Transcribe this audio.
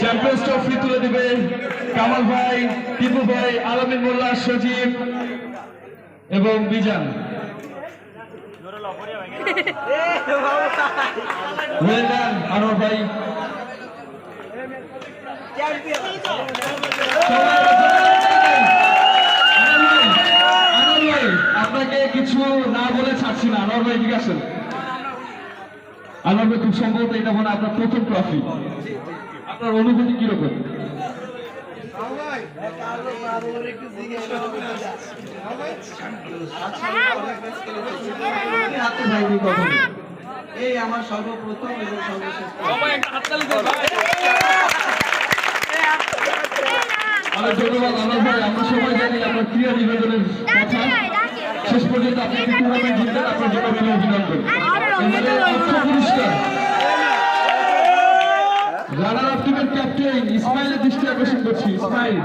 Champions trophy তুলে কামাল ভাই, টিপু ভাই, আলমিন মোল্লা, সজীব এবং বিজান। আপনাকে কিছু না বলে ছাড়ছি না। আনোয়ার ভাই ঠিক আছেন ভাই খুব সম্ভবত এটা মনে আপনার প্রথম ট্রফি আপনার অনুভূতি কীরকম এই আমার সর্বপ্রথম এবং সর্বশেষ অনেক ধন্যবাদ ভাই আমরা সবাই জানি আপনার ক্রিয়া নিবেদনের কথা শেষ পর্যন্ত আপনি টুর্নামেন্ট জিতলেন আপনার জন্য অভিনন্দন ইসমাইলের দৃষ্টি আকর্ষণ করছি ইসমাইল